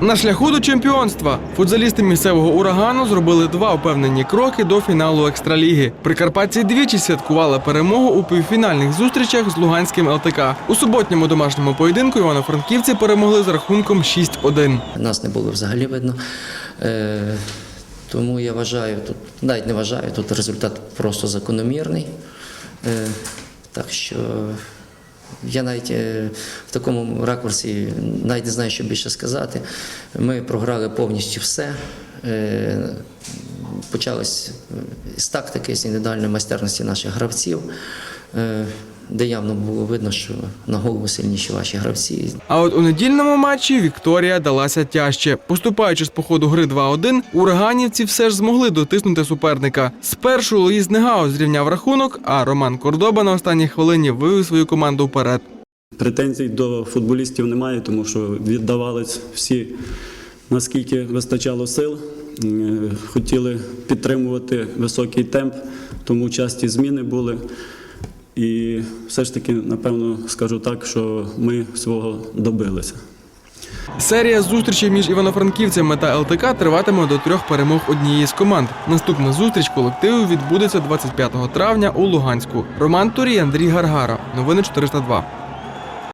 На шляху до чемпіонства футзалісти місцевого урагану зробили два впевнені кроки до фіналу екстраліги. Прикарпатці двічі святкували перемогу у півфінальних зустрічах з Луганським ЛТК. У суботньому домашньому поєдинку івано-франківці перемогли з рахунком 6-1. Нас не було взагалі видно. Е, тому я вважаю, тут навіть не вважаю, тут результат просто закономірний. Е, так що я навіть е, в такому ракурсі навіть не знаю, що більше сказати. Ми програли повністю все. Е, почалось з тактики, з індивідуальної майстерності наших гравців, е, де явно було видно, що на голову сильніші ваші гравці. А от у недільному матчі Вікторія далася тяжче. Поступаючи з походу гри 2-1, ураганівці все ж змогли дотиснути суперника. Спершу Луїс Негао зрівняв рахунок, а Роман Кордоба на останній хвилині вивів свою команду вперед. Претензій до футболістів немає, тому що віддавались всі, наскільки вистачало сил. Е, Хотіли підтримувати високий темп, тому часті зміни були. І все ж таки, напевно, скажу так, що ми свого добилися. Серія зустрічей між івано-франківцями та ЛТК триватиме до трьох перемог однієї з команд. Наступна зустріч колективу відбудеться 25 травня у Луганську. Роман Турій, Андрій Гаргара. Новини 402.